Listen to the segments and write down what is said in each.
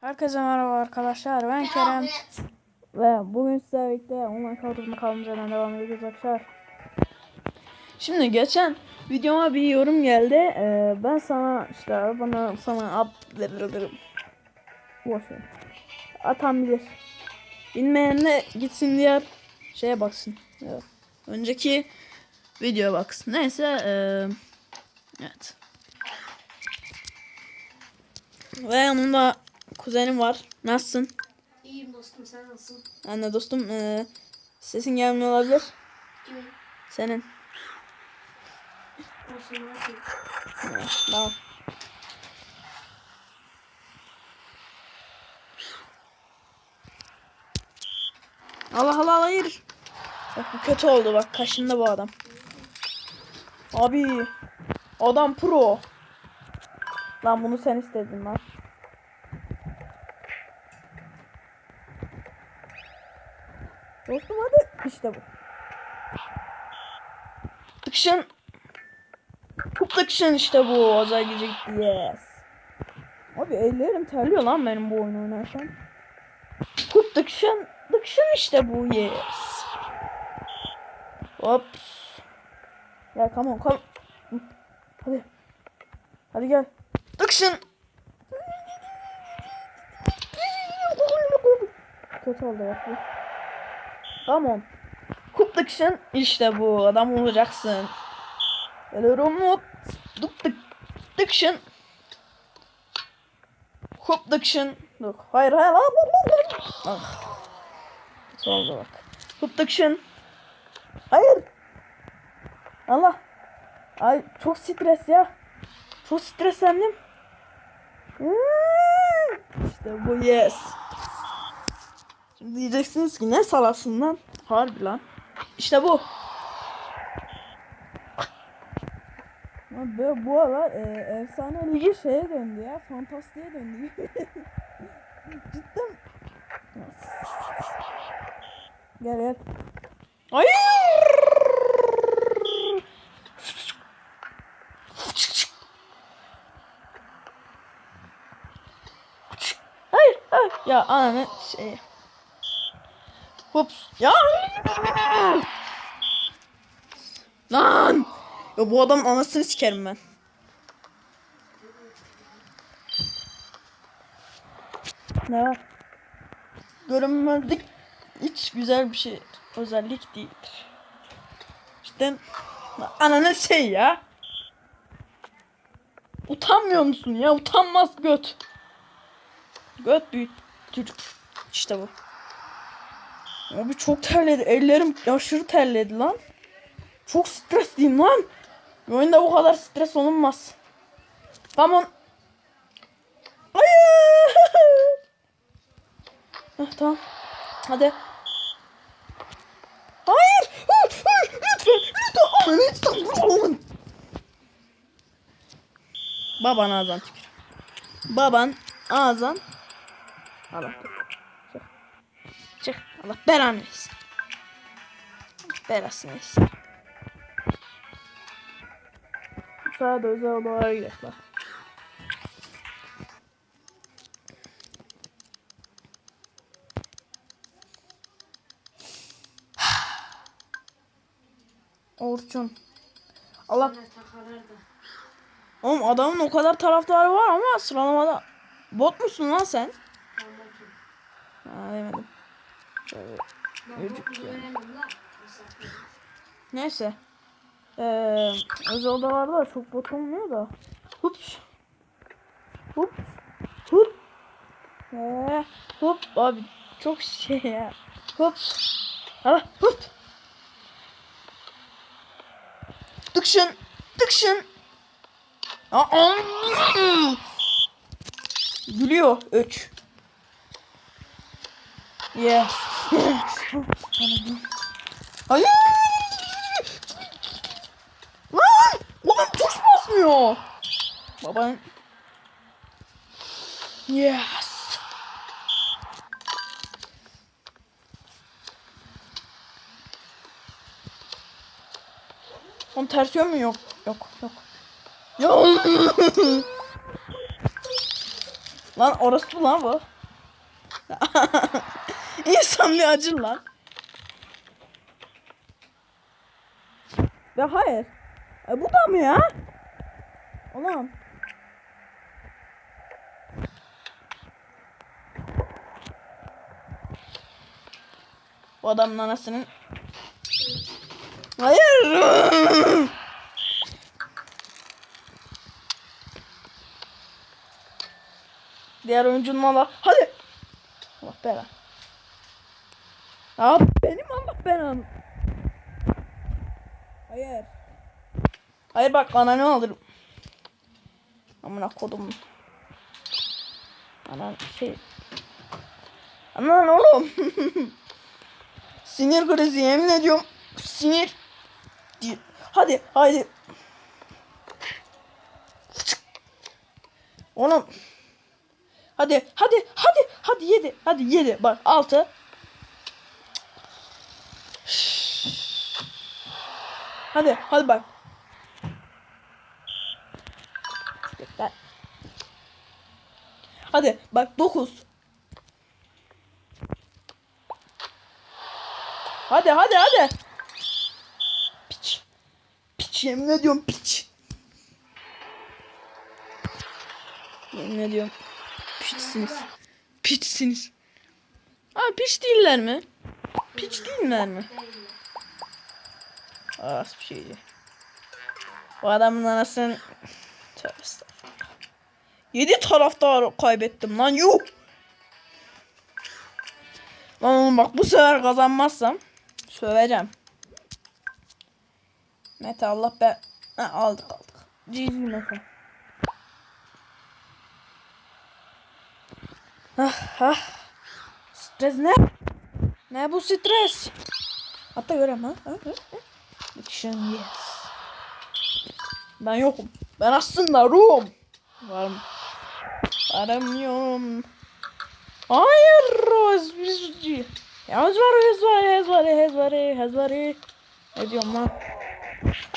Herkese merhaba arkadaşlar. Ben Kerem. Ve bugün sizlerle birlikte online kaldırma yerden devam ediyoruz arkadaşlar. Şimdi geçen videoma bir yorum geldi. Ee, ben sana işte bana sana ab Boş ver. Atan bilir. Bilmeyenle gitsin diğer şeye baksın. Evet. Önceki videoya baksın. Neyse. ee, evet. Ve yanımda kuzenim var. Nasılsın? İyiyim dostum sen nasılsın? Anne dostum eee, sesin gelmiyor olabilir. Kimin? Senin. Olsun nasıl? Evet, tamam. Allah Allah hayır. Bak bu kötü oldu bak kaşında bu adam. Abi adam pro. Lan bunu sen istedin lan. Dostum hadi. İşte bu. Tıkşın. Çok tıkşın işte bu. Gücü gitti. Yes. Abi ellerim terliyor lan benim bu oyunu oynarken. Kup tıkşın. Tıkşın işte bu. Yes. Hop. Gel come on come. Hadi. Hadi gel. Tıkşın. Kötü oldu bak bu. Tamam. Kup tıkşın. İşte bu. Adam olacaksın. Hop. Tık tık. Tıkşın. Hop tıkşın. Dur. Hayır hayır. hayır, hayır, hayır. Ah. Kötü oldu bak. Hop. Hayır. Allah. Ay çok stres ya. Çok streslendim. Hmm. İşte bu yes. Şimdi diyeceksiniz ki ne salasın lan? Harbi lan. İşte bu. Abi bu aralar e, efsane ligi şeye döndü ya. Fantastiğe döndü. Cidden. Gel gel. Hayır. Hayır, hayır. Ya anne şey. Hops. Ya. Lan. Ya bu adam anasını sikerim ben. Ne var? Görünmezlik hiç güzel bir şey özellik değildir. İşte ananı şey ya. Utanmıyor musun ya? Utanmaz göt. Göt büyük çocuk. İşte bu. Abi çok terledi. Ellerim aşırı terledi lan. Çok stresliyim lan. Bir Oyunda bu kadar stres olunmaz. Tamam. Hayır. Heh, tamam. Hadi. Hayır. Hayır, hayır, Lütfen. Lütfen. Lütfen. Baban ağzından tükür. Baban ağzından. Allah. Çık. Çık. Allah belanı versin. Belasını versin. Sağda özel odalara gidelim bak. Orçun. Allah da. Oğlum adamın o kadar taraftarı var ama sıralamada bot musun lan sen? Ha demedim. Şöyle. Neyse. Ee, özel odalarda çok bot olmuyor da. Hups. Hup. Hup. Ee, hup. Abi çok şey ya. Hup. Ha, hup. Tıkşın. Tıkşın. Aa, Gülüyor. Üç. Yes. Hayır. Lan! Oğlum tuş basmıyor. Baban. Yes. Onun ters yön mü yok? Yok yok. Yok. Lan orası lan bu. İnsan bir acır lan. Ya hayır. E, bu da mı ya? Ulan. Bu adamın anasının Hayır. Diğer oyuncunun Allah. Hadi. Allah belanı. Ya benim Allah belanı. Hayır. Hayır bak bana ne alırım. Amına kodum. Anan şey. Anan oğlum. Sinir krizi yemin ediyorum. Sinir. Di- Hadi hadi. Oğlum. Hadi hadi hadi hadi yedi. Hadi yedi. Bak altı. Hadi hadi bak. Bekle. Hadi bak dokuz. Hadi hadi hadi. Piç. Piç yemin ediyorum piç. Yemin ediyorum. Piçsiniz. Piçsiniz. Aa piç değiller mi? Piç değiller mi? Aa bir şeydi. Bu adamın anasının... Tövbe estağfurullah. Yedi taraftar kaybettim lan yuh. Lan oğlum bak bu sefer kazanmazsam söveceğim. Mete Allah be. Ha, aldık aldık. GG Mete. Ah ah. Stres ne? Ne bu stres? Hatta görem ha. ha, ha. Action yes. Ben yokum. Ben aslında ruhum. Varım. Varım yokum. Hayır. Özbüzcü. Ya hez var hez var hez var hez var hez var. Ne diyorum lan?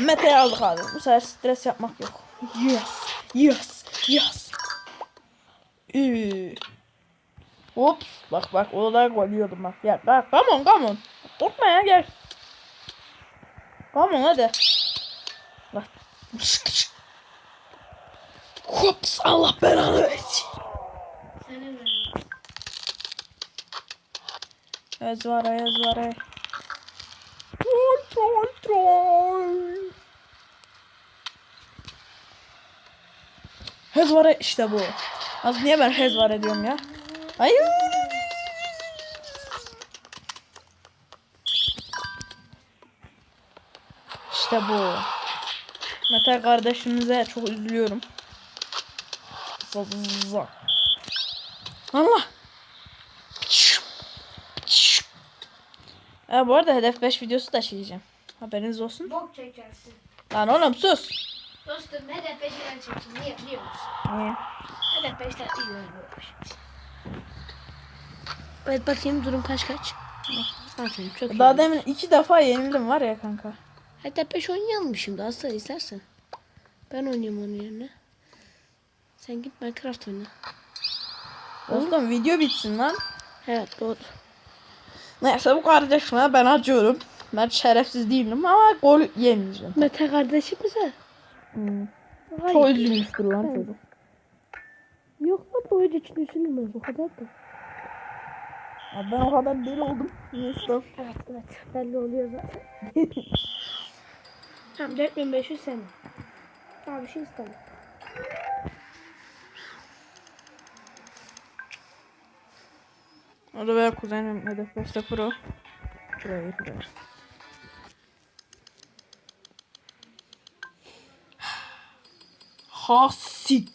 Mete'yi aldık abi. Bu sefer stres yapmak yok. Yes. Yes. Yes. Ee. Ups. Bak bak o da golüyordum bak. Ya bak come on come on. Korkma ya gel. Come on hadi. Bak. Ups Allah belanı versin. Ez var ez var. Troll troll troll. Hez var işte bu. Az niye ben hez var ediyorum ya? Hayır. İşte bu. Mete kardeşimize çok üzülüyorum. Zazza. Allah. Ha, bu arada hedef 5 videosu da çekeceğim. Haberiniz olsun. Bok çekersin. Lan oğlum sus. Dostum hedef 5'den çektim. Niye biliyor musun? Niye? Hedef 5'ten iyi oynuyormuş. Evet bakayım durum kaç kaç. Aferin çok iyi. Daha demin iki defa yenildim var ya kanka. Hedef 5 oynayalım şimdi asla istersen. Ben oynayayım onun yerine. Sen git Minecraft oyna. Oğlum video bitsin lan. Evet doğru. Neyse bu kardeşime ben acıyorum. Ben şerefsiz değilim ama gol yemeyeceğim. Mete kardeşim bize. Hmm. Çok üzülmüştür lan çocuk. Yok lan bu için üzülmez o kadar da. Ya ben o kadar deli oldum. Neyse. Evet evet belli oluyor zaten. tamam 4500 sen. Daha bir şey istemem. Orada benim kuzenim hedef 5'te pro. Gir buraya. Hasit.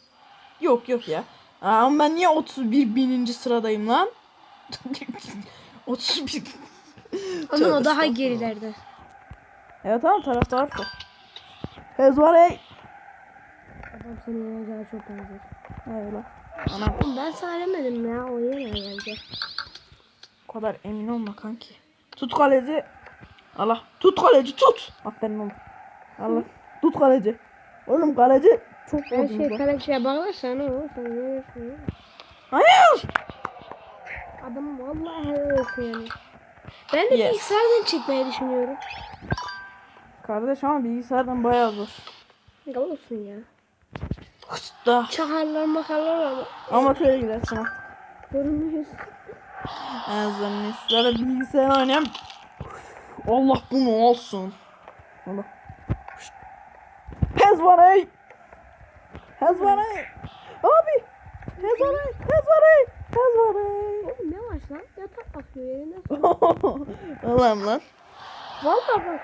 Yok yok ya. Ama ben niye 31 bininci sıradayım lan? 31. Ama o daha gerilerde. Evet tamam taraftar çok. Kız var ey. Adam seni yenecağı çok benzer. Öyle. Anam Oğlum ben sana demedim ya o yener bence. o kadar emin olma kanki. Tut kaleci. Allah. Tut kaleci tut. Aferin oğlum. Allah. Tut kaleci. Oğlum kaleci çok Her şey kaleciye bağlarsan o. Hayır. Adam vallahi helal olsun yani. Ben de Yes. bilgisayardan çekmeyi düşünüyorum. Kardeş ama bilgisayardan bayağı zor. Ne olsun ya. Da Çakarlar makarlar ama amatöre gidersin artık. görünmüyoruz. En azından eskilerde bilgisayar oynayan Allah bunu olsun. Allah. Pezvaney. Pezvaney. Abi. Pezvaney. Pezvaney. Pezvaney. Oğlum yavaş lan. Yatak bakıyor yerine. Allah'ım lan. Vallahi bak.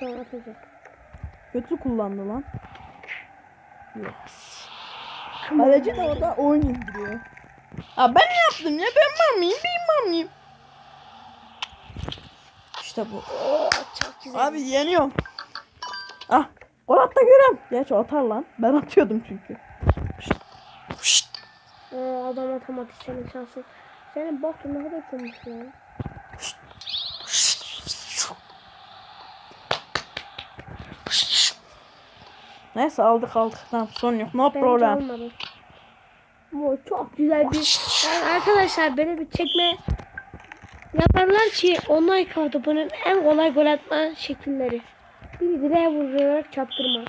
Sonra atacak. Kötü kullandı lan. Yes. Kaleci de orada oyun indiriyor. Aa ben ne yaptım ya? Ben var mıyım? Ben var mıyım? İşte bu. Oo, çok güzel. Abi yeniyorum. Ah. Gol at da görem. Geç o atar lan. Ben atıyordum çünkü. Şşt. Şşt. Oo, adam atamadı senin şansın. Senin baktın ne kadar komik ya. Neyse aldık aldık. Tamam sorun yok. No Ben problem. almadım. Bu çok güzel bir... Yani arkadaşlar böyle bir çekme yaparlar ki online bunun en kolay gol atma şekilleri. Bir direğe vurarak çarptırma.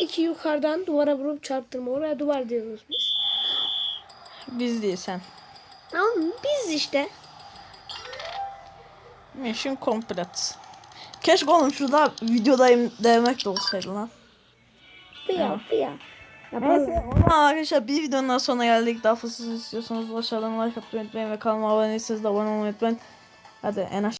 İki yukarıdan duvara vurup çarptırma. Oraya duvar diyoruz biz. Biz değil sen. Tamam? Biz işte. Mission complete. Keşke oğlum şurada videodayım demek de olsaydı lan. Fıya fıya. Neyse zaman arkadaşlar bir videonun daha sonuna geldik. Daha fazlasını istiyorsanız aşağıdan like atmayı unutmayın ve kanalıma abone değilseniz de abone olmayı unutmayın. Hadi en aşağı.